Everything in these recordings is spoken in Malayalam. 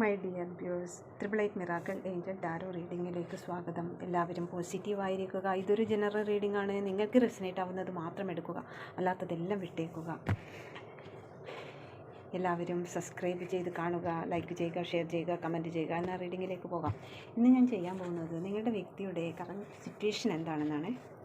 My dear viewers triple eight miracle angel tarot റീഡിങ്ങിലേക്ക് സ്വാഗതം. എല്ലാവരും പോസിറ്റീവ് ആയിരിക്കുക. ഇതൊരു ജനറൽ റീഡിംഗ് ആണ്. നിങ്ങൾക്ക് റെസിനേറ്റ് ആവുന്നത് മാത്രം എടുക്കുക. അല്ലാത്തതെല്ലാം വിട്ടേക്കുക. എല്ലാവരും സബ്സ്ക്രൈബ് ചെയ്ത് കാണുക ലൈക്ക് ചെയ്യുക ഷെയർ ചെയ്യുക കമന്റ് ചെയ്യുക. എന്നാൽ റീഡിങ്ങിലേക്ക് പോകാം. ഇന്ന് ഞാൻ ചെയ്യാൻ പോകുന്നത് നിങ്ങളുടെ വ്യക്തിയുടെ കറണ്ട് സിറ്റുവേഷൻ എന്താണെന്നാണ്.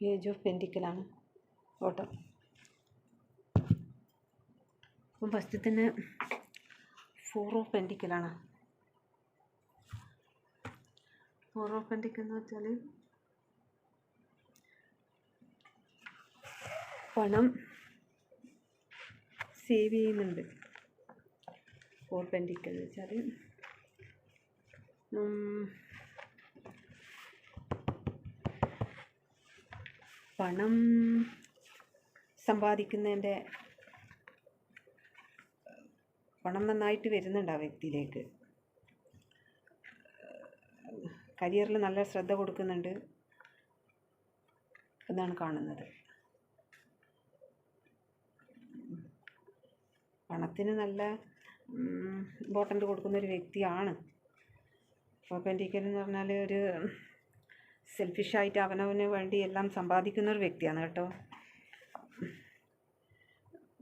ഏജ് ഓഫ് പെന്റിക്കലാണ് ഓട്ടോ അപ്പം ഫസ്റ്റ് തന്നെ ഫോർ ഓഫ് പെന്റിക്കലാണ് ഫോർ ഓഫ് പെന്റിക്കൽ എന്ന് വെച്ചാൽ പണം സേവ് ചെയ്യുന്നുണ്ട്. ഫോർ പെന്റിക്കൽ എന്ന് വെച്ചാൽ. പണം സമ്പാദിക്കുന്നതിന്റെ പണം നന്നായിട്ട് വരുന്നുണ്ട് ആ വ്യക്തിയിലേക്ക്. കരിയറിൽ നല്ല ശ്രദ്ധ കൊടുക്കുന്നുണ്ട് എന്നാണ് കാണുന്നത്. പണത്തിന് നല്ല ഇമ്പോർട്ടന്റ് കൊടുക്കുന്ന ഒരു വ്യക്തിയാണ്. അപ്പോൾ എന്ന് പറഞ്ഞാൽ ഒരു സെൽഫിഷായിട്ട് അവനവന് വേണ്ടി എല്ലാം സമ്പാദിക്കുന്ന ഒരു വ്യക്തിയാണ് കേട്ടോ.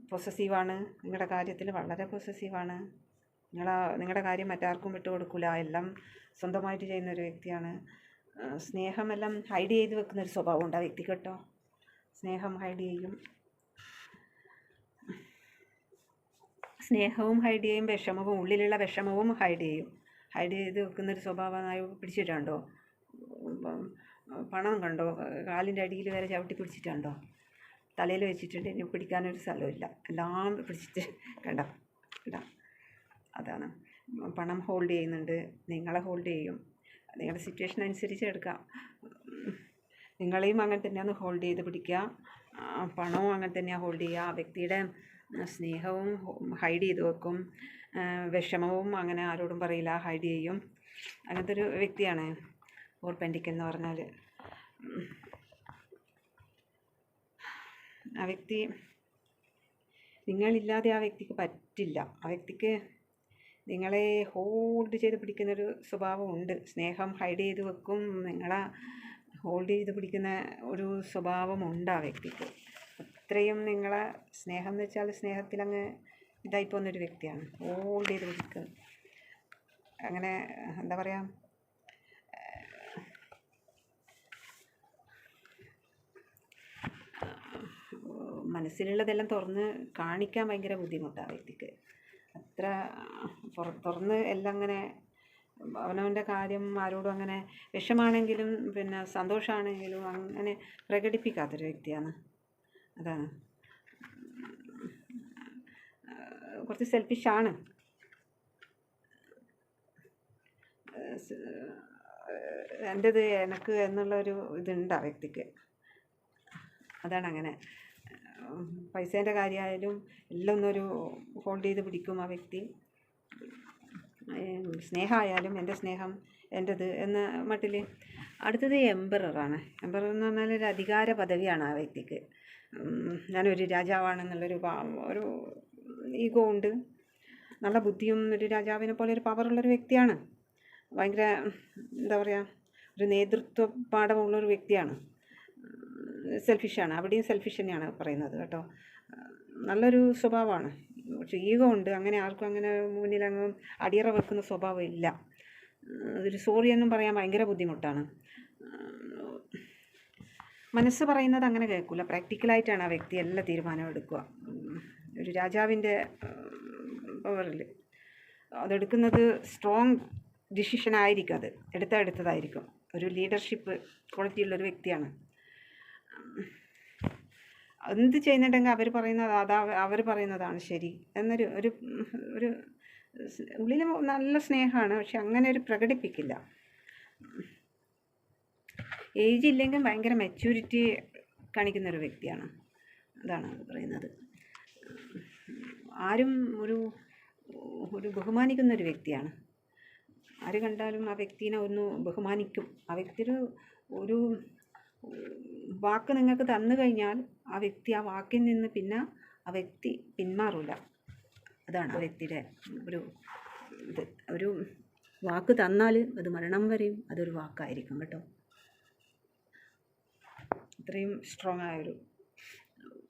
പൊസസീവാണ് നിങ്ങളുടെ കാര്യത്തിൽ വളരെ പൊസസീവാണ് നിങ്ങൾ നിങ്ങളുടെ കാര്യം മറ്റാർക്കും വിട്ടു കൊടുക്കില്ല എല്ലാം സ്വന്തമായിട്ട് ചെയ്യുന്ന ഒരു വ്യക്തിയാണ് സ്നേഹമെല്ലാം ഹൈഡ് ചെയ്ത് വെക്കുന്ന ഒരു സ്വഭാവം ഉണ്ട് ആ വ്യക്തി കേട്ടോ. സ്നേഹം ഹൈഡ് ചെയ്യും. സ്നേഹവും ഹൈഡ് ചെയ്യും വിഷമവും ഉള്ളിലുള്ള വിഷമവും ഹൈഡ് ചെയ്യും. ഹൈഡ് ചെയ്ത് വെക്കുന്നൊരു സ്വഭാവമായി പിടിച്ചിട്ടുണ്ടോ? പണം കണ്ടോ? കാലിന്റെ അടിയിൽ വരെ ചവിട്ടി പിടിച്ചിട്ടുണ്ടോ? തലയിൽ വെച്ചിട്ടുണ്ട് ഇനി പിടിക്കാനൊരു സ്ഥലമില്ല. എല്ലാം പിടിച്ചിട്ട് കണ്ടോ? കണ്ടോ അതാണ്. പണം ഹോൾഡ് ചെയ്യുന്നുണ്ട്. നിങ്ങളെ ഹോൾഡ് ചെയ്യും. നിങ്ങളുടെ സിറ്റുവേഷൻ അനുസരിച്ച് എടുക്കാം. നിങ്ങളെയും അങ്ങനെ തന്നെയാണ് ഹോൾഡ് ചെയ്ത് പിടിക്കുക. പണവും അങ്ങനെ തന്നെയാണ് ഹോൾഡ് ചെയ്യുക. ആ വ്യക്തിയുടെ സ്നേഹവും ഹൈഡ് ചെയ്ത് വെക്കും. വിഷമവും അങ്ങനെ ആരോടും പറയില്ല. ഹൈഡ് ചെയ്യും. അങ്ങനത്തെ ഒരു വ്യക്തിയാണ്. ഓർപ്പെൻഡിക്കൽ എന്ന് പറഞ്ഞാൽ ആ വ്യക്തി നിങ്ങളില്ലാതെ ആ വ്യക്തിക്ക് പറ്റില്ല. ആ വ്യക്തിക്ക് നിങ്ങളെ ഹോൾഡ് ചെയ്ത് പിടിക്കുന്നൊരു സ്വഭാവമുണ്ട്. സ്നേഹം ഹൈഡ് ചെയ്ത് വെക്കും. നിങ്ങളെ ഹോൾഡ് ചെയ്ത് പിടിക്കുന്ന ഒരു സ്വഭാവമുണ്ട് ആ വ്യക്തിക്ക്. അത്രയും നിങ്ങളെ സ്നേഹം എന്ന് വെച്ചാൽ സ്നേഹത്തിലങ്ങ് ഇതായി പോകുന്നൊരു വ്യക്തിയാണ്. ഹോൾഡ് ചെയ്ത് പിടിക്കുക. അങ്ങനെ എന്താ പറയുക മനസ്സിലുള്ളതെല്ലാം തുറന്ന് കാണിക്കാൻ ഭയങ്കര ബുദ്ധിമുട്ടാണ് വ്യക്തിക്ക്. അത്ര തുറന്ന് എല്ലാം അങ്ങനെ അവനവന്റെ കാര്യം ആരോടും അങ്ങനെ വിഷമാണെങ്കിലും പിന്നെ സന്തോഷമാണെങ്കിലും അങ്ങനെ പ്രകടിപ്പിക്കാത്തൊരു വ്യക്തിയാണ്. അതാണ്. കുറച്ച് സെൽഫിഷാണ്. എന്റേത് എനക്ക് എന്നുള്ളൊരു ഇതുണ്ട് വ്യക്തിക്ക്. അതാണ് അങ്ങനെ. പൈസേന്റെ കാര്യമായാലും എല്ലാം ഒന്നൊരു ഹോൾഡ് ചെയ്ത് പിടിക്കും ആ വ്യക്തി. സ്നേഹമായാലും എന്റെ സ്നേഹം എന്റെത് എന്ന മട്ടിൽ അടുത്തത് എംബററാണ്. എംബറർ എന്ന് പറഞ്ഞാൽ ഒരു അധികാര പദവിയാണ് ആ വ്യക്തിക്ക്. ഞാനൊരു രാജാവാണെന്നുള്ളൊരു ഒരു ഈഗോ ഉണ്ട്. നല്ല ബുദ്ധിയും ഒരു രാജാവിനെ പോലെ ഒരു പവറുള്ളൊരു വ്യക്തിയാണ്. ഭയങ്കര എന്താ പറയുക ഒരു നേതൃത്വ പാഠമുള്ളൊരു വ്യക്തിയാണ്. സെൽഫിഷാണ് അവിടെയും സെൽഫിഷ് തന്നെയാണ് പറയുന്നത് കേട്ടോ. നല്ലൊരു സ്വഭാവമാണ്. പക്ഷേ ഈഗോ ഉണ്ട്. അങ്ങനെ ആർക്കും അങ്ങനെ മുന്നിലങ്ങ് അടിയറ വെക്കുന്ന സ്വഭാവം ഇല്ല. ഒരു സോറി എന്നും പറയാൻ ഭയങ്കര ബുദ്ധിമുട്ടാണ്. മനസ്സ് പറയുന്നത് അങ്ങനെ കേൾക്കില്ല പ്രാക്ടിക്കലായിട്ടാണ് ആ വ്യക്തി എല്ലാ തീരുമാനവും എടുക്കുക. ഒരു രാജാവിന്റെ പവറിൽ അതെടുക്കുന്നത് സ്ട്രോങ് ഡിസിഷൻ ആയിരിക്കും അത്. എടുത്ത എടുത്തതായിരിക്കും. ഒരു ലീഡർഷിപ്പ് ക്വാളിറ്റി ഉള്ളൊരു വ്യക്തിയാണ്. എന്ത് ചെയ്യുന്നുണ്ടെങ്കിൽ അവർ പറയുന്നത് അതാ അവർ പറയുന്നതാണ് ശരി. എന്നൊരു ഒരു ഒരു ഉള്ളിൽ നല്ല സ്നേഹമാണ് പക്ഷെ അങ്ങനെ ഒരു പ്രകടിപ്പിക്കില്ല. ഏജ് ഇല്ലെങ്കിൽ ഭയങ്കര മെച്യൂരിറ്റി കാണിക്കുന്ന ഒരു വ്യക്തിയാണ്. അതാണ് പറയുന്നത്. ആരും ഒരു ഒരു ബഹുമാനിക്കുന്ന ഒരു വ്യക്തിയാണ്. ആര് കണ്ടാലും ആ വ്യക്തിനെ ഒന്ന് ബഹുമാനിക്കും. ആ വ്യക്തി ഒരു ഒരു വാക്ക് നിങ്ങൾക്ക് തന്നു കഴിഞ്ഞാൽ ആ വ്യക്തി ആ വാക്കിൽ നിന്ന് പിന്നെ ആ വ്യക്തി പിന്മാറില്ല അതാണ് ആ വ്യക്തിയുടെ ഒരു ഇത്. ഒരു വാക്ക് തന്നാൽ അത് മരണം വരെയും അതൊരു വാക്കായിരിക്കും കേട്ടോ. അത്രയും സ്ട്രോങ് ആയൊരു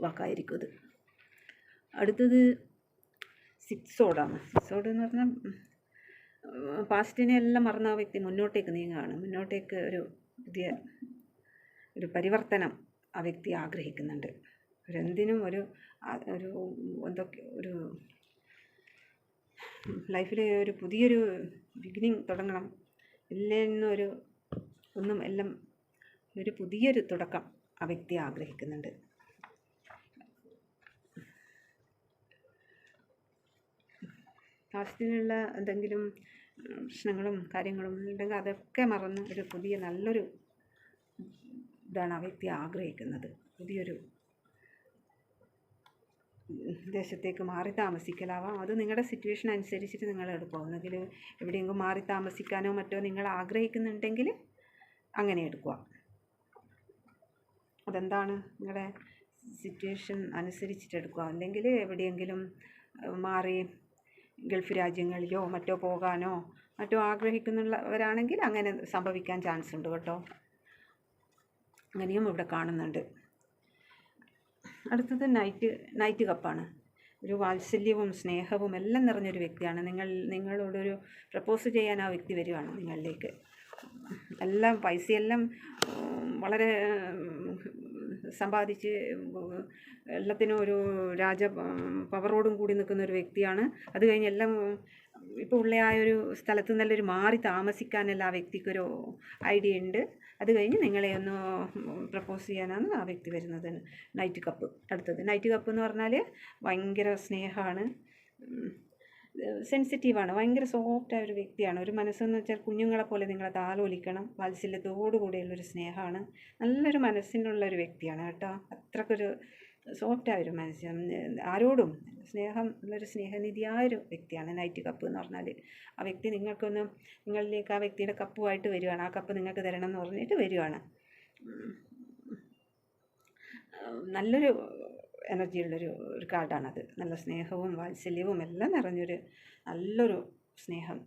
വാക്കായിരിക്കും അത്. അടുത്തത് സിക്സോഡാണ് സിക്സോഡ് എന്ന് പറഞ്ഞാൽ പാസ്റ്റിനെ എല്ലാം മറന്ന ആ വ്യക്തി മുന്നോട്ടേക്ക് നീങ്ങുകയാണ്. മുന്നോട്ടേക്ക് ഒരു പുതിയ ഒരു പരിവർത്തനം ആ വ്യക്തി ആഗ്രഹിക്കുന്നുണ്ട്. ഒരെന്തിനും ഒരു ഒരു എന്തൊക്കെ ഒരു ലൈഫിൽ ഒരു പുതിയൊരു ബിഗിനിങ് തുടങ്ങണം. എല്ലാം ഒരു ഒന്നും എല്ലാം ഒരു പുതിയൊരു തുടക്കം ആ വ്യക്തി ആഗ്രഹിക്കുന്നുണ്ട്. പാസ്റ്റിലുള്ള എന്തെങ്കിലും പ്രശ്നങ്ങളും കാര്യങ്ങളും ഉണ്ടെങ്കിൽ അതൊക്കെ മറന്ന് ഒരു പുതിയ നല്ലൊരു ഇതാണ് ആ വ്യക്തി ആഗ്രഹിക്കുന്നത്. പുതിയൊരു ദേശത്തേക്ക് മാറി താമസിക്കലാവാം. അത് നിങ്ങളുടെ സിറ്റുവേഷൻ അനുസരിച്ചിട്ട് നിങ്ങൾ എടുക്കുക ഒന്നുകിൽ എവിടെയെങ്കിലും മാറി താമസിക്കാനോ മറ്റോ നിങ്ങൾ ആഗ്രഹിക്കുന്നുണ്ടെങ്കിൽ അങ്ങനെ എടുക്കുക അതെന്താണ് നിങ്ങളുടെ സിറ്റുവേഷൻ അനുസരിച്ചിട്ട് എടുക്കുക അല്ലെങ്കിൽ എവിടെയെങ്കിലും മാറി ഗൾഫ് രാജ്യങ്ങളിലോ മറ്റോ പോകാനോ മറ്റോ ആഗ്രഹിക്കുന്നുള്ളവരാണെങ്കിൽ അങ്ങനെ സംഭവിക്കാൻ ചാൻസ് ഉണ്ട് കേട്ടോ. അങ്ങനെയും ഇവിടെ കാണുന്നുണ്ട്. അടുത്തത് നൈറ്റ് നൈറ്റ് കപ്പാണ് ഒരു വാത്സല്യവും സ്നേഹവും എല്ലാം നിറഞ്ഞൊരു വ്യക്തിയാണ്. നിങ്ങൾ നിങ്ങളോടൊരു പ്രപ്പോസ് ചെയ്യാൻ ആ വ്യക്തി വരികയാണ് നിങ്ങളിലേക്ക്. എല്ലാം പൈസയെല്ലാം വളരെ സമ്പാദിച്ച് എല്ലാത്തിനും ഒരു രാജ പവറോടും കൂടി നിൽക്കുന്ന ഒരു വ്യക്തിയാണ്. അത് കഴിഞ്ഞ് എല്ലാം ഇപ്പോൾ ഉള്ള ആ ഒരു സ്ഥലത്ത് നിന്നല്ലൊരു മാറി താമസിക്കാനല്ല ആ വ്യക്തിക്കൊരു ഐഡിയ ഉണ്ട്. അത് കഴിഞ്ഞ് നിങ്ങളെ ഒന്ന് പ്രപ്പോസ് ചെയ്യാനാണ് ആ വ്യക്തി വരുന്നത്. നൈറ്റ് കപ്പ് അടുത്തത്. നൈറ്റ് കപ്പ് എന്ന് പറഞ്ഞാൽ ഭയങ്കര സ്നേഹമാണ് സെൻസിറ്റീവാണ് ഭയങ്കര സോഫ്റ്റായ ഒരു വ്യക്തിയാണ്. ഒരു മനസ്സെന്ന് വെച്ചാൽ കുഞ്ഞുങ്ങളെ പോലെ നിങ്ങളെ താലോലിക്കണം. വാത്സല്യത്തോടു കൂടിയുള്ളൊരു സ്നേഹമാണ് നല്ലൊരു മനസ്സിനുള്ള ഒരു വ്യക്തിയാണ് കേട്ടോ. അത്രക്കൊരു സോഫ്റ്റായ ഒരു മനുഷ്യൻ ആരോടും സ്നേഹം ഉള്ളൊരു സ്നേഹനിധിയായൊരു വ്യക്തിയാണ് നൈറ്റ് കപ്പ് എന്ന് പറഞ്ഞാൽ ആ വ്യക്തി നിങ്ങൾക്കൊന്ന് നിങ്ങളിലേക്ക് ആ വ്യക്തിയുടെ കപ്പുമായിട്ട് വരികയാണ് ആ കപ്പ് നിങ്ങൾക്ക് തരണം എന്ന് പറഞ്ഞിട്ട് വരികയാണ് നല്ലൊരു എനർജി ഉള്ളൊരു ഒരു കാർഡാണത്. നല്ല സ്നേഹവും വാത്സല്യവും എല്ലാം നിറഞ്ഞൊരു നല്ലൊരു സ്നേഹം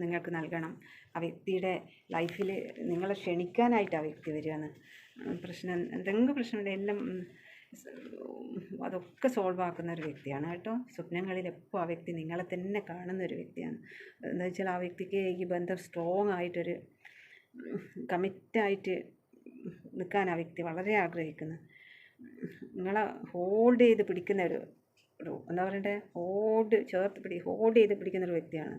നിങ്ങൾക്ക് നൽകണം. ആ വ്യക്തിയുടെ ലൈഫിൽ നിങ്ങളെ ക്ഷണിക്കാനായിട്ട് ആ വ്യക്തി വരികയാണ് പ്രശ്നം എന്തെങ്കിലും പ്രശ്നമുണ്ട് എല്ലാം അതൊക്കെ സോൾവ് ആക്കുന്ന ഒരു വ്യക്തിയാണ് കേട്ടോ. സ്വപ്നങ്ങളിൽ എപ്പോൾ ആ വ്യക്തി നിങ്ങളെ തന്നെ കാണുന്ന ഒരു വ്യക്തിയാണ്. എന്താ വെച്ചാൽ ആ വ്യക്തിക്ക് ഈ ബന്ധം സ്ട്രോങ് ആയിട്ടൊരു കമ്മിറ്റായിട്ട് നിൽക്കാൻ ആ വ്യക്തി വളരെ ആഗ്രഹിക്കുന്നു. നിങ്ങളെ ഹോൾഡ് ചെയ്ത് പിടിക്കുന്ന ഒരു ഒരു എന്താ പറയണ്ടേ? ഹോൾഡ് ചേർത്ത് പിടി ഹോൾഡ് ചെയ്ത് പിടിക്കുന്ന ഒരു വ്യക്തിയാണ്.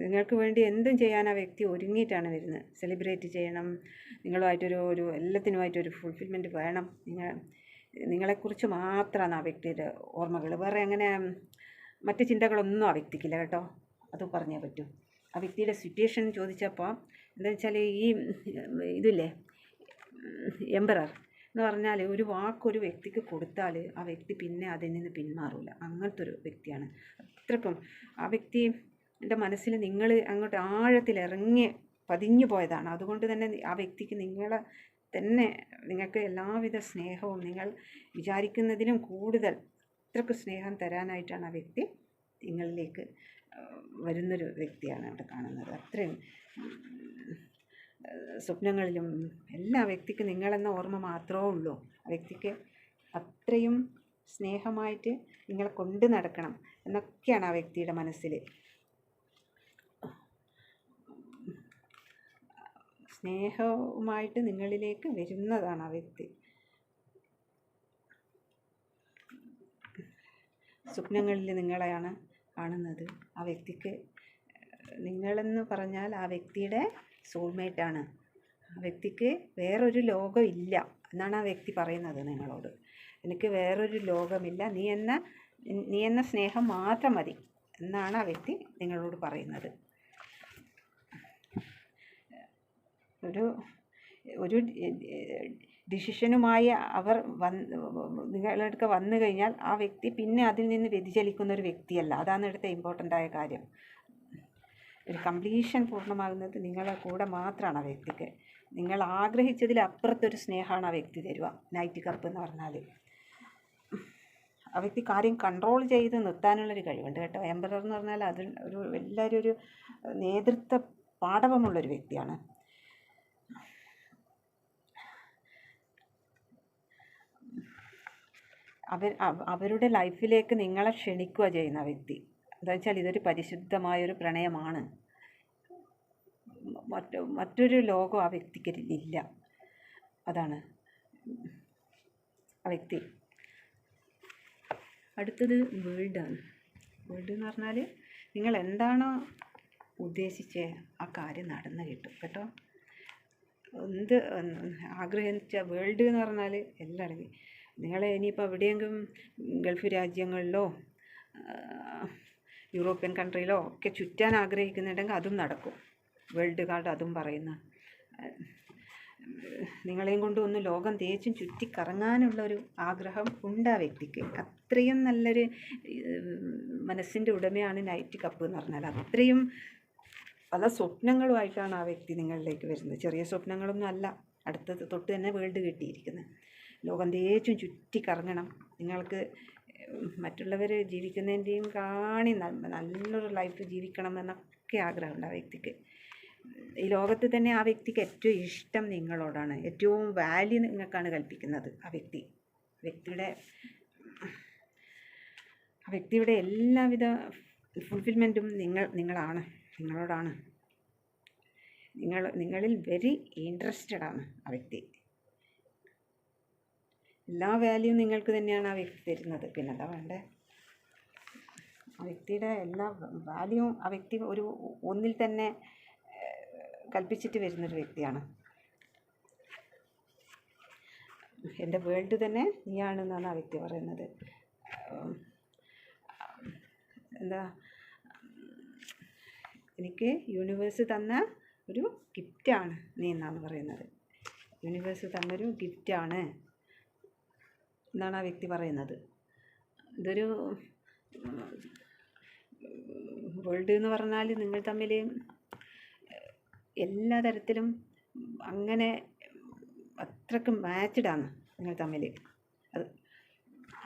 നിങ്ങൾക്ക് വേണ്ടി എന്തും ചെയ്യാൻ ആ വ്യക്തി ഒരുങ്ങിയിട്ടാണ് വരുന്നത്. സെലിബ്രേറ്റ് ചെയ്യണം. നിങ്ങളുമായിട്ടൊരു ഒരു എല്ലാത്തിനുമായിട്ടൊരു ഫുൾഫിൽമെന്റ് വേണം. നിങ്ങൾ നിങ്ങളെക്കുറിച്ച് മാത്രമാണ് ആ വ്യക്തിയുടെ ഓർമ്മകൾ വേറെ അങ്ങനെ മറ്റ് ചിന്തകളൊന്നും ആ വ്യക്തിക്കില്ല കേട്ടോ. അത് പറഞ്ഞേ പറ്റൂ. ആ വ്യക്തിയുടെ സിറ്റുവേഷൻ ചോദിച്ചപ്പോൾ എന്താ വെച്ചാൽ ഈ ഇതില്ലേ എംബറർ എന്ന് പറഞ്ഞാൽ ഒരു വാക്ക് ഒരു വ്യക്തിക്ക് കൊടുത്താൽ ആ വ്യക്തി പിന്നെ അതിൽ നിന്ന് പിന്മാറില്ല അങ്ങനത്തെ ഒരു വ്യക്തിയാണ്. അത്രപ്പം ആ വ്യക്തി എന്റെ മനസ്സിൽ നിങ്ങൾ അങ്ങോട്ട് ആഴത്തിൽ ഇറങ്ങി പതിഞ്ഞു പോയതാണ്. അതുകൊണ്ട് തന്നെ ആ വ്യക്തിക്ക് നിങ്ങളെ തന്നെ നിങ്ങൾക്ക് എല്ലാവിധ സ്നേഹവും നിങ്ങൾ വിചാരിക്കുന്നതിലും കൂടുതൽ അത്രയ്ക്ക് സ്നേഹം തരാനായിട്ടാണ് ആ വ്യക്തി നിങ്ങളിലേക്ക് വരുന്ന വരുന്നൊരു വ്യക്തിയാണ് അവിടെ കാണുന്നത്. അത്രയും സ്വപ്നങ്ങളിലും എല്ലാ വ്യക്തിക്ക് നിങ്ങളെന്ന ഓർമ്മ മാത്രമേ ഉള്ളൂ. ആ വ്യക്തിക്ക് അത്രയും സ്നേഹമായിട്ട് നിങ്ങളെ കൊണ്ട് നടക്കണം എന്നൊക്കെയാണ് ആ വ്യക്തിയുടെ മനസ്സിൽ സ്നേഹവുമായിട്ട് നിങ്ങളിലേക്ക് വരുന്നതാണ് ആ വ്യക്തി. സ്വപ്നങ്ങളിൽ നിങ്ങളെയാണ് കാണുന്നത്. ആ വ്യക്തിക്ക് നിങ്ങളെന്ന് പറഞ്ഞാൽ ആ വ്യക്തിയുടെ സോൾമേറ്റാണ് ആ വ്യക്തിക്ക് വേറൊരു ലോകം ഇല്ല എന്നാണ് ആ വ്യക്തി പറയുന്നത് നിങ്ങളോട്. എനിക്ക് വേറൊരു ലോകമില്ല. നീ എന്ന നീ എന്ന സ്നേഹം മാത്രം മതി എന്നാണ് ആ വ്യക്തി നിങ്ങളോട് പറയുന്നത്. ഒരു ഒരു ഡിസിഷനുമായി അവർ വന്ന് നിങ്ങളടുക്ക വന്നു കഴിഞ്ഞാൽ ആ വ്യക്തി പിന്നെ അതിൽ നിന്ന് വ്യതിചലിക്കുന്ന ഒരു വ്യക്തിയല്ല. അതാണ് ഇവിടുത്തെ ഇമ്പോർട്ടന്റ് ആയ കാര്യം. ഒരു കംപ്ലീഷൻ പൂർണമാകുന്നത് നിങ്ങളെ കൂടെ മാത്രമാണ് ആ വ്യക്തിക്ക്. നിങ്ങൾ ആഗ്രഹിച്ചതിൽ അപ്പുറത്തൊരു സ്നേഹമാണ് ആ വ്യക്തി തരുക. നൈറ്റ് കപ്പ് എന്ന് പറഞ്ഞാൽ ആ വ്യക്തി കാര്യം കൺട്രോൾ ചെയ്ത് നിർത്താനുള്ളൊരു കഴിവുണ്ട് കേട്ടോ. എംബറർ എന്ന് പറഞ്ഞാൽ അത് ഒരു എല്ലാവരും ഒരു നേതൃത്വ പാഠവമുള്ളൊരു വ്യക്തിയാണ്. അവർ അവരുടെ ലൈഫിലേക്ക് നിങ്ങളെ ക്ഷണിക്കുക ചെയ്യുന്ന വ്യക്തി. എന്താ വെച്ചാൽ ഇതൊരു പരിശുദ്ധമായൊരു പ്രണയമാണ്. മറ്റ് മറ്റൊരു ലോകം ആ വ്യക്തിക്ക് ഇല്ല. അതാണ് ആ വ്യക്തി. അടുത്തത് വേൾഡാണ്. വേൾഡ് എന്ന് പറഞ്ഞാൽ നിങ്ങൾ എന്താണോ ഉദ്ദേശിച്ച് ആ കാര്യം നടന്നു കിട്ടും. കേട്ടോ? എന്ത് ആഗ്രഹിച്ച വേൾഡ് എന്ന് പറഞ്ഞാൽ എല്ലാം അടങ്ങി നിങ്ങളെ ഇനിയിപ്പോൾ എവിടെയെങ്കിലും ഗൾഫ് രാജ്യങ്ങളിലോ യൂറോപ്യൻ കൺട്രിയിലോ ഒക്കെ ചുറ്റാൻ ആഗ്രഹിക്കുന്നുണ്ടെങ്കിൽ അതും നടക്കും. വേൾഡ് കാർഡ് അതും പറയുന്ന നിങ്ങളെയും കൊണ്ട് ഒന്ന് ലോകം തേച്ചും ചുറ്റിക്കറങ്ങാനുള്ള ഒരു ആഗ്രഹം ഉണ്ട് ആ വ്യക്തിക്ക്. അത്രയും നല്ലൊരു മനസ്സിന്റെ ഉടമയാണ് നൈറ്റ് കപ്പ് എന്ന് പറഞ്ഞാൽ. അത്രയും പല സ്വപ്നങ്ങളുമായിട്ടാണ് ആ വ്യക്തി നിങ്ങളിലേക്ക് വരുന്നത്. ചെറിയ സ്വപ്നങ്ങളൊന്നും അല്ല അടുത്തത് തൊട്ട് തന്നെ വേൾഡ് കിട്ടിയിരിക്കുന്നത്. ലോകം തേച്ചും ചുറ്റിക്കറങ്ങണം. നിങ്ങൾക്ക് മറ്റുള്ളവർ ജീവിക്കുന്നതിന്റെയും കാണി നല്ലൊരു ലൈഫ് ജീവിക്കണം എന്നൊക്കെ ആഗ്രഹമുണ്ട് ആ വ്യക്തിക്ക്. ഈ ലോകത്ത് തന്നെ ആ വ്യക്തിക്ക് ഏറ്റവും ഇഷ്ടം നിങ്ങളോടാണ്. ഏറ്റവും വാല്യൂ നിങ്ങൾക്കാണ് കൽപ്പിക്കുന്നത് ആ വ്യക്തി. വ്യക്തിയുടെ ആ വ്യക്തിയുടെ എല്ലാവിധ ഫുൾഫിൽമെന്റും നിങ്ങൾ നിങ്ങളാണ് നിങ്ങളോടാണ്. നിങ്ങൾ നിങ്ങളിൽ വെരി ഇൻട്രസ്റ്റഡ് ആണ് ആ വ്യക്തി. എല്ലാ വാല്യൂ നിങ്ങൾക്ക് തന്നെയാണ് ആ വ്യക്തി തരുന്നത്. പിന്നെ എന്താ വേണ്ടേ? ആ വ്യക്തിയുടെ എല്ലാ വാല്യൂ ആ വ്യക്തി ഒരു ഒന്നിൽ തന്നെ കൽപ്പിച്ചിട്ട് വരുന്നൊരു വ്യക്തിയാണ്. എന്റെ വേൾഡ് തന്നെ നീയാണെന്നാണ് ആ വ്യക്തി പറയുന്നത്. എന്താ എനിക്ക് യൂണിവേഴ്സ് തന്ന ഒരു ഗിഫ്റ്റാണ് നീ എന്നാണ് പറയുന്നത്. യൂണിവേഴ്സ് തന്നൊരു ഗിഫ്റ്റാണ് എന്നാണ് ആ വ്യക്തി പറയുന്നത്. ഇതൊരു വേൾഡ് എന്ന് പറഞ്ഞാൽ നിങ്ങൾ തമ്മിൽ എല്ലാ തരത്തിലും അങ്ങനെ അത്രയ്ക്ക് മാച്ചഡ് ആണ് നിങ്ങൾ തമ്മിൽ അത്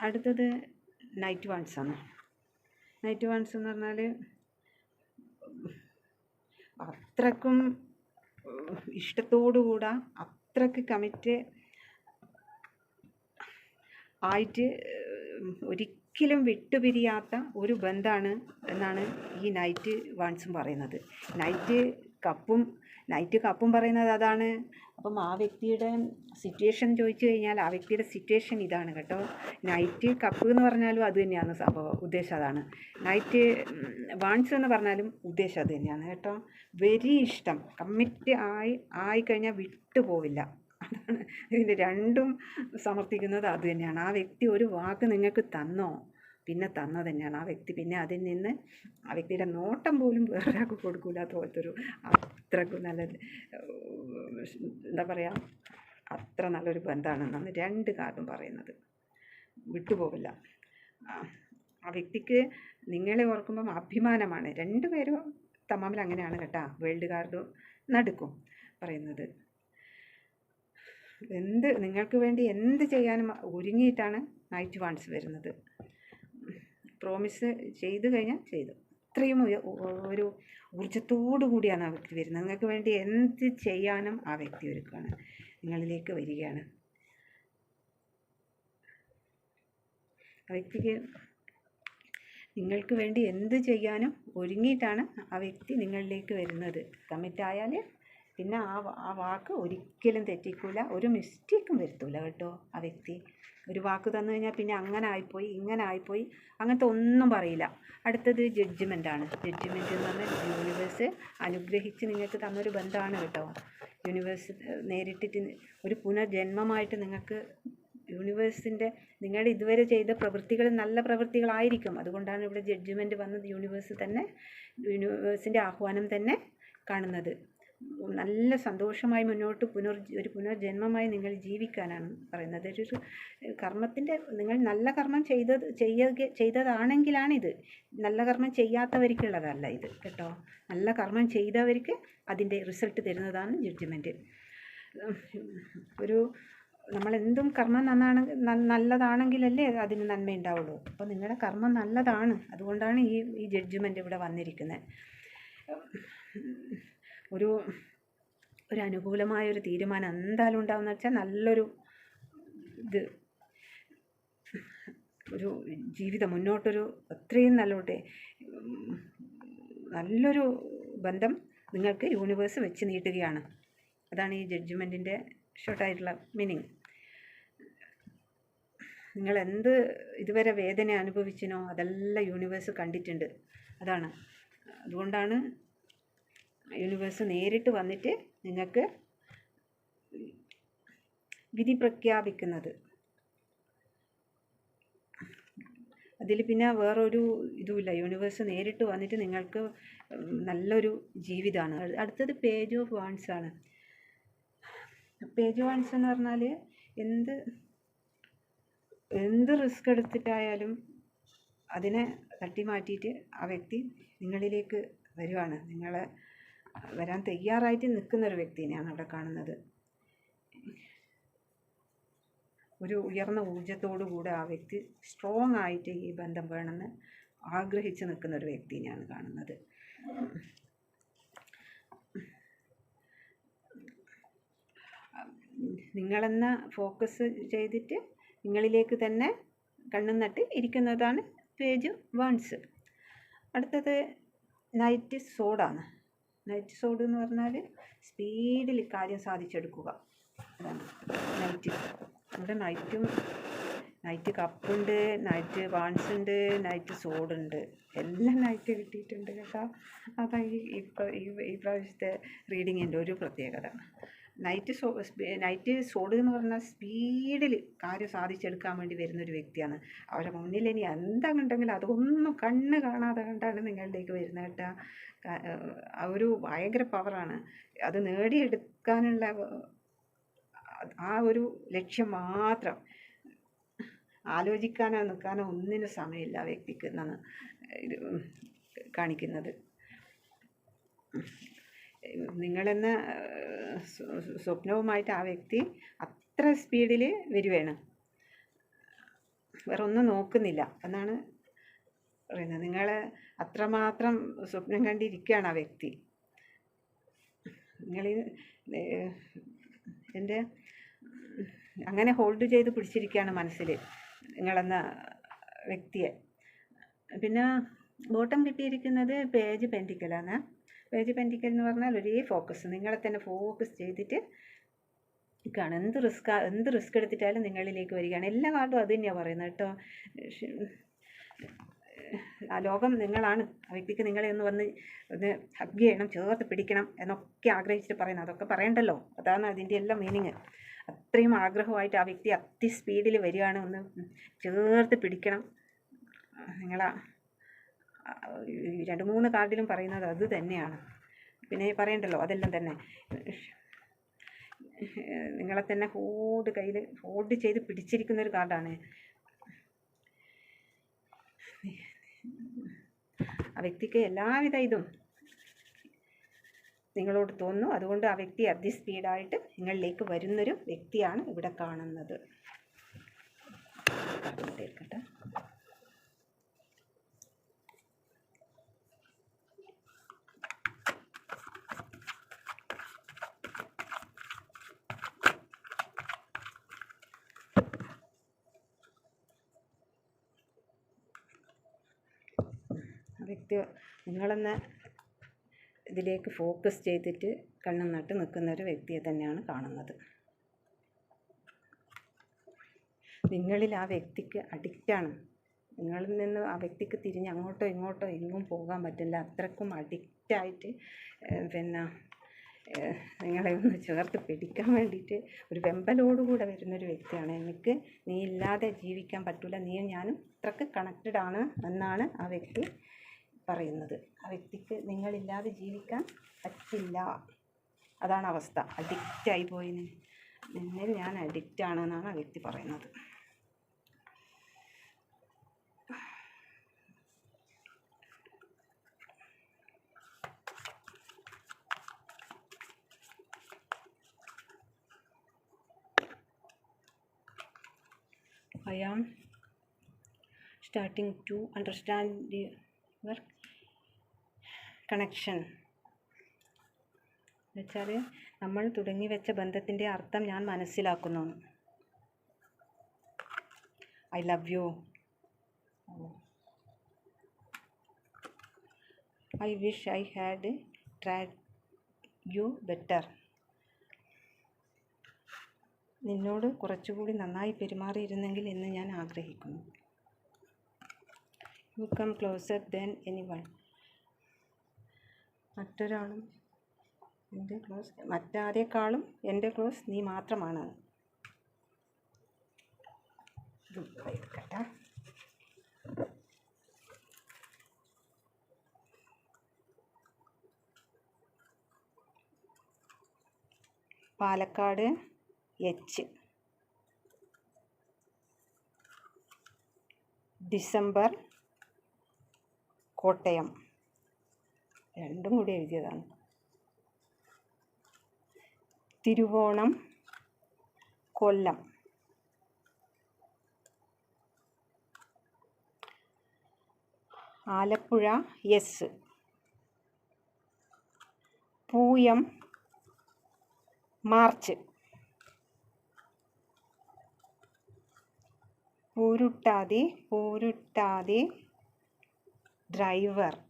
അടുത്തത് നൈറ്റ് ആണ്. നൈറ്റ് വാൺസ് എന്ന് പറഞ്ഞാൽ അത്രക്കും ഇഷ്ടത്തോടുകൂടാ അത്രയ്ക്ക് കമ്മിറ്റ് ആയിട്ട് ഒരിക്കലും വിട്ടുപിരിയാത്ത ഒരു ബന്ധമാണ് എന്നാണ് ഈ നൈറ്റ് വാൺസും പറയുന്നത്. നൈറ്റ് കപ്പും നൈറ്റ് കപ്പും പറയുന്നത് അതാണ്. അപ്പം ആ വ്യക്തിയുടെ സിറ്റുവേഷൻ ചോദിച്ചു കഴിഞ്ഞാൽ ആ വ്യക്തിയുടെ സിറ്റുവേഷൻ ഇതാണ് കേട്ടോ. നൈറ്റ് കപ്പ് എന്ന് പറഞ്ഞാലും അത് തന്നെയാണ് സംഭവം ഉദ്ദേശം അതാണ്. നൈറ്റ് വാൺസ് എന്ന് പറഞ്ഞാലും ഉദ്ദേശം അത് തന്നെയാണ് കേട്ടോ. വെരി ഇഷ്ടം. കമ്മിറ്റ് ആയി ആയിക്കഴിഞ്ഞാൽ വിട്ടുപോവില്ല. അതാണ്. ഇതിന്റെ രണ്ടും സമർത്ഥിക്കുന്നത് അത് തന്നെയാണ്. ആ വ്യക്തി ഒരു വാക്ക് നിങ്ങൾക്ക് തന്നോ? പിന്നെ തന്നത് തന്നെയാണ്. ആ വ്യക്തി പിന്നെ അതിൽ നിന്ന് ആ വ്യക്തിയുടെ നോട്ടം പോലും വേറൊരാൾക്ക് കൊടുക്കില്ലാത്ത പോലത്തെ ഒരു അത്രക്കും നല്ല എന്താ പറയുക അത്ര നല്ലൊരു ബന്ധമാണെന്നാണ് രണ്ട് കാർഡും പറയുന്നത്. വിട്ടുപോകില്ല ആ വ്യക്തിക്ക് നിങ്ങളെ ഓർക്കുമ്പം അഭിമാനമാണ്. രണ്ടുപേരും തമ്മിൽ അങ്ങനെയാണ് കേട്ടോ. വേൾഡ് കാർഡ് നടുക്കും പറയുന്നത്. എന്ത് നിങ്ങൾക്ക് വേണ്ടി എന്ത് ചെയ്യാനും ഒരുങ്ങിയിട്ടാണ് നൈറ്റ് വാൺസ് വരുന്നത്. പ്രോമിസ് ചെയ്തു കഴിഞ്ഞാൽ ചെയ്തു. ഇത്രയും ഒരു ഊർജത്തോടു കൂടിയാണ് ആ വ്യക്തി വരുന്നത്. നിങ്ങൾക്ക് വേണ്ടി എന്ത് ചെയ്യാനും ആ വ്യക്തി ഒരുക്കുകയാണ് നിങ്ങളിലേക്ക് വരികയാണ്. ആ വ്യക്തിക്ക് നിങ്ങൾക്ക് വേണ്ടി എന്ത് ചെയ്യാനും ഒരുങ്ങിയിട്ടാണ് ആ വ്യക്തി നിങ്ങളിലേക്ക് വരുന്നത്. കമ്മിറ്റ് ആയാൽ പിന്നെ ആ ആ വാക്ക് ഒരിക്കലും തെറ്റിക്കൂല. ഒരു മിസ്റ്റേക്കും വരുത്തില്ല കേട്ടോ ആ വ്യക്തി. ഒരു വാക്ക് തന്നു കഴിഞ്ഞാൽ പിന്നെ അങ്ങനെ ആയിപ്പോയി ഇങ്ങനെ ആയിപ്പോയി അങ്ങനത്തെ ഒന്നും പറയില്ല. അടുത്തത് ജഡ്ജ്മെന്റാണ് ജഡ്ജ്മെന്റ് എന്ന് പറഞ്ഞാൽ യൂണിവേഴ്സ് അനുഗ്രഹിച്ച് നിങ്ങൾക്ക് തന്നൊരു ബന്ധമാണ് കേട്ടോ. യൂണിവേഴ്സ് നേരിട്ടിട്ട് ഒരു പുനർജന്മമായിട്ട് നിങ്ങൾക്ക് യൂണിവേഴ്സിന്റെ നിങ്ങൾ ഇതുവരെ ചെയ്ത പ്രവൃത്തികൾ നല്ല പ്രവൃത്തികളായിരിക്കും. അതുകൊണ്ടാണ് ഇവിടെ ജഡ്ജ്മെന്റ് വന്നത് യൂണിവേഴ്സ് തന്നെ യൂണിവേഴ്സിന്റെ ആഹ്വാനം തന്നെ കാണുന്നത്. നല്ല സന്തോഷമായി മുന്നോട്ട് പുനർ ഒരു പുനർജന്മമായി നിങ്ങൾ ജീവിക്കാനാണ് പറയുന്നത്. ഒരു കർമ്മത്തിന്റെ നിങ്ങൾ നല്ല കർമ്മം ചെയ്തത് ചെയ്യ ചെയ്തതാണെങ്കിലാണിത്. നല്ല കർമ്മം ചെയ്യാത്തവർക്കുള്ളതല്ല ഇത് കേട്ടോ. നല്ല കർമ്മം ചെയ്തവർക്ക് അതിന്റെ റിസൾട്ട് തരുന്നതാണ് ജഡ്ജ്മെന്റ് ഒരു നമ്മളെന്തും കർമ്മം നന്നാണ് നല്ലതാണെങ്കിലല്ലേ അതിന് നന്മ ഉണ്ടാവുള്ളൂ അപ്പോൾ നിങ്ങളുടെ കർമ്മം നല്ലതാണ്. അതുകൊണ്ടാണ് ഈ ഈ ജഡ്ജ്മെന്റ് ഇവിടെ വന്നിരിക്കുന്നത്. ഒരു ഒരു അനുകൂലമായ ഒരു തീരുമാനം എന്തായാലും ഉണ്ടാവുമെന്ന് വെച്ചാൽ നല്ലൊരു ഇത്. ഒരു ജീവിതം മുന്നോട്ടൊരു അത്രയും നല്ലോട്ടെ നല്ലൊരു ബന്ധം നിങ്ങൾക്ക് യൂണിവേഴ്സ് വെച്ച് നീട്ടുകയാണ്. അതാണ് ഈ ജഡ്ജ്മെന്റിന്റെ ഷോർട്ടായിട്ടുള്ള മീനിങ് നിങ്ങൾ എന്ത് ഇതുവരെ വേദന അനുഭവിച്ചിനോ അതെല്ലാം യൂണിവേഴ്സ് കണ്ടിട്ടുണ്ട്. അതാണ്. അതുകൊണ്ടാണ് യൂണിവേഴ്സ് നേരിട്ട് വന്നിട്ട് നിങ്ങൾക്ക് വിധി പ്രഖ്യാപിക്കുന്നത്. അതിൽ പിന്നെ വേറൊരു ഇതുമില്ല. യൂണിവേഴ്സ് നേരിട്ട് വന്നിട്ട് നിങ്ങൾക്ക് നല്ലൊരു ജീവിതമാണ് അടുത്തത് പേജ് ഓഫ് വാൺസ് ആണ്. പേജ് വാൺസ് എന്ന് പറഞ്ഞാൽ എന്ത് എന്ത് റിസ്ക് എടുത്തിട്ടായാലും അതിനെ തട്ടി മാറ്റിയിട്ട് ആ വ്യക്തി നിങ്ങളിലേക്ക് വരുവാണ്. നിങ്ങളെ വരാൻ തയ്യാറായിട്ട് നിൽക്കുന്ന ഒരു വ്യക്തിനെയാണ് അവിടെ കാണുന്നത്. ഒരു ഉയർന്ന ഊർജത്തോടു കൂടെ ആ വ്യക്തി സ്ട്രോങ് ആയിട്ട് ഈ ബന്ധം വേണമെന്ന് ആഗ്രഹിച്ച് നിൽക്കുന്ന ഒരു വ്യക്തിനെയാണ് കാണുന്നത്. നിങ്ങളെന്ന ഫോക്കസ് ചെയ്തിട്ട് നിങ്ങളിലേക്ക് തന്നെ കണ്ണും നട്ട് ഇരിക്കുന്നതാണ് പേജ് വൺസ് അടുത്തത് നൈറ്റ് സോഡാണ് നൈറ്റ് സോഡ് എന്ന് പറഞ്ഞാൽ സ്പീഡിൽ കാര്യം സാധിച്ചെടുക്കുക. നൈറ്റ് ഇവിടെ നൈറ്റും നൈറ്റ് കപ്പുണ്ട് നൈറ്റ് വാൺസ് ഉണ്ട് നൈറ്റ് സോഡുണ്ട് എല്ലാം നൈറ്റ് കിട്ടിയിട്ടുണ്ട് കേട്ടോ. അതാണ് ഈ ഇപ്പോൾ ഈ ഈ പ്രാവശ്യത്തെ റീഡിങ്ങിന്റെ ഒരു പ്രത്യേകത. നൈറ്റ് സോ നൈറ്റ് സോഡ് എന്ന് പറഞ്ഞാൽ സ്പീഡിൽ കാര്യം സാധിച്ചെടുക്കാൻ വേണ്ടി വരുന്ന ഒരു വ്യക്തിയാണ്. അവരുടെ മുന്നിൽ ഇനി എന്താ കണ്ടെങ്കിലും അതൊന്നും കണ്ണ് കാണാതെ കണ്ടാണ് നിങ്ങളിലേക്ക് വരുന്നത് കേട്ടോ. ഒരു ഭയങ്കര പവറാണ് അത് നേടിയെടുക്കാനുള്ള ആ ഒരു ലക്ഷ്യം മാത്രം ആലോചിക്കാനോ നിൽക്കാനോ ഒന്നിനും സമയമില്ല ആ വ്യക്തിക്ക് എന്നാണ് ഇത് കാണിക്കുന്നത്. നിങ്ങളെന്ന സ്വപ്നവുമായിട്ട് ആ വ്യക്തി അത്ര സ്പീഡിൽ വരുവാണ്. വേറെ ഒന്നും നോക്കുന്നില്ല എന്നാണ് പറയുന്നത്. നിങ്ങൾ അത്രമാത്രം സ്വപ്നം കണ്ടിരിക്കുകയാണ് ആ വ്യക്തി. നിങ്ങൾ എന്റെ അങ്ങനെ ഹോൾഡ് ചെയ്ത് പിടിച്ചിരിക്കുകയാണ് മനസ്സിൽ നിങ്ങളെന്ന വ്യക്തിയെ. പിന്നെ ബോട്ടം കിട്ടിയിരിക്കുന്നത് പേജ് പെന്റിക്കലാണ് പേജ് പെന്റിക്കൽ എന്ന് പറഞ്ഞാൽ ഒരേ ഫോക്കസ്. നിങ്ങളെ തന്നെ ഫോക്കസ് ചെയ്തിട്ട് നിൽക്കുകയാണ്. എന്ത് റിസ്ക് എന്ത് റിസ്ക് എടുത്തിട്ടാലും നിങ്ങളിലേക്ക് വരികയാണ്. എല്ലാ കാർഡും അത് തന്നെയാണ് പറയുന്നത് കേട്ടോ. ആ ലോകം നിങ്ങളാണ്. ആ വ്യക്തിക്ക് നിങ്ങളെ ഒന്ന് വന്ന് ഒന്ന് ഹഗ് ചെയ്യണം ചേർത്ത് പിടിക്കണം എന്നൊക്കെ ആഗ്രഹിച്ചിട്ട് പറയുന്നത്. അതൊക്കെ പറയണ്ടല്ലോ. അതാണ് അതിന്റെ എല്ലാം മീനിങ് അത്രയും ആഗ്രഹമായിട്ട് ആ വ്യക്തി അതി സ്പീഡിൽ വരികയാണ്. ഒന്ന് ചേർത്ത് പിടിക്കണം. നിങ്ങളാ രണ്ട് മൂന്ന് കാർഡിലും പറയുന്നത് അത് തന്നെയാണ്. പിന്നെ പറയണ്ടല്ലോ അതെല്ലാം തന്നെ. നിങ്ങളെ തന്നെ ഹോൾഡ് കയ്യിൽ ഹോൾഡ് ചെയ്ത് പിടിച്ചിരിക്കുന്ന ഒരു കാർഡാണ്. ആ വ്യക്തിക്ക് എല്ലാവിധ ഇതും നിങ്ങളോട് തോന്നുന്നു. അതുകൊണ്ട് ആ വ്യക്തി അതി സ്പീഡായിട്ട് നിങ്ങളിലേക്ക് വരുന്നൊരു വ്യക്തിയാണ് ഇവിടെ കാണുന്നത്. തീർക്കട്ടെ വ്യക്തി നിങ്ങളെന്ന ഇതിലേക്ക് ഫോക്കസ് ചെയ്തിട്ട് കണ്ണും നട്ട് നിൽക്കുന്ന ഒരു വ്യക്തിയെ തന്നെയാണ് കാണുന്നത്. നിങ്ങളിൽ ആ വ്യക്തിക്ക് അഡിക്റ്റാണ് നിങ്ങളിൽ നിന്ന് ആ വ്യക്തിക്ക് തിരിഞ്ഞ് അങ്ങോട്ടോ ഇങ്ങോട്ടോ എങ്ങും പോകാൻ പറ്റില്ല. അത്രക്കും അഡിക്റ്റായിട്ട് പിന്നെ നിങ്ങളെ ഒന്ന് ചേർത്ത് പിടിക്കാൻ വേണ്ടിയിട്ട് ഒരു വെമ്പലോടുകൂടെ വരുന്നൊരു വ്യക്തിയാണ്. എനിക്ക് നീ ഇല്ലാതെ ജീവിക്കാൻ പറ്റില്ല നീയും ഞാനും അത്രയ്ക്ക് കണക്റ്റഡ് ആണ് എന്നാണ് ആ വ്യക്തി പറയുന്നത്. ആ വ്യക്തിക്ക് നിങ്ങളില്ലാതെ ജീവിക്കാൻ പറ്റില്ല. അതാണ് അവസ്ഥ. അഡിക്റ്റായി പോയിന്. നിന്നിൽ ഞാൻ അഡിക്റ്റ് ആണെന്നാണ് ആ വ്യക്തി പറയുന്നത്. I am to understand the your connection. എന്നുവെച്ചാൽ നമ്മൾ തുടങ്ങി വെച്ച ബന്ധത്തിന്റെ അർത്ഥം ഞാൻ മനസ്സിലാക്കുന്നു. I love you. I wish I had treated you better. നിന്നോട് കുറച്ചുകൂടി നന്നായി പെരുമാറിയിരുന്നെങ്കിൽ എന്ന് ഞാൻ ആഗ്രഹിക്കുന്നു. You come closer than any one മറ്റൊരാളും എന്റെ ക്ലോസ് മറ്റാരേക്കാളും എന്റെ ക്ലോസ് നീ മാത്രമാണ്. Palakkad H December Kottayam. രണ്ടും കൂടി എഴുതിയതാണ്. Thiruvonam Kollam. Alappuzha S Pooyam March. Pooruttathi Pooruttathi driver.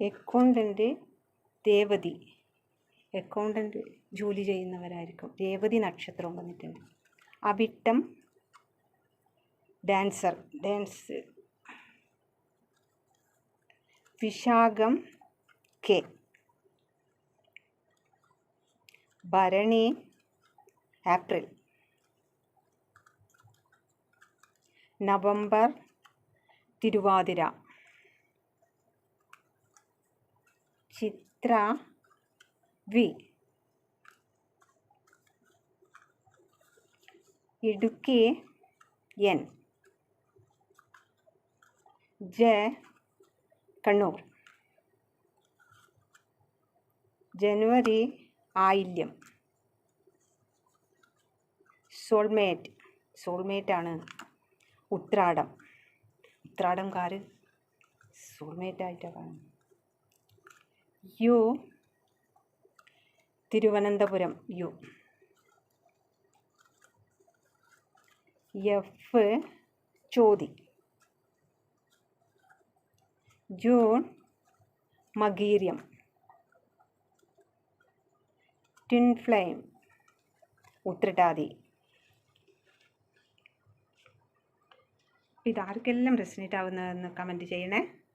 Accountant Revathi accountant ജോലി ചെയ്യുന്നവരായിരിക്കും. രേവതി നക്ഷത്രം വന്നിട്ടുണ്ട്. Avittam dancer. Dance. Vishakham K. Bharani April. November Thiruvathira. Chithra V. Idukki N. J. Kannur. ജനുവരി ആയില്യം. സോൾമേറ്റ്. സോൾമേറ്റാണ് ഉത്രാടം. ഉത്രാടംകാർ സോൾമേറ്റായിട്ടാണ് U Thiruvananthapuram U. F Chothi June Makayiram. Twin flame Uthrattathi. ഇതാർക്കെല്ലാം resonate ആവുന്നതെന്ന് കമന്റ് ചെയ്യണേ.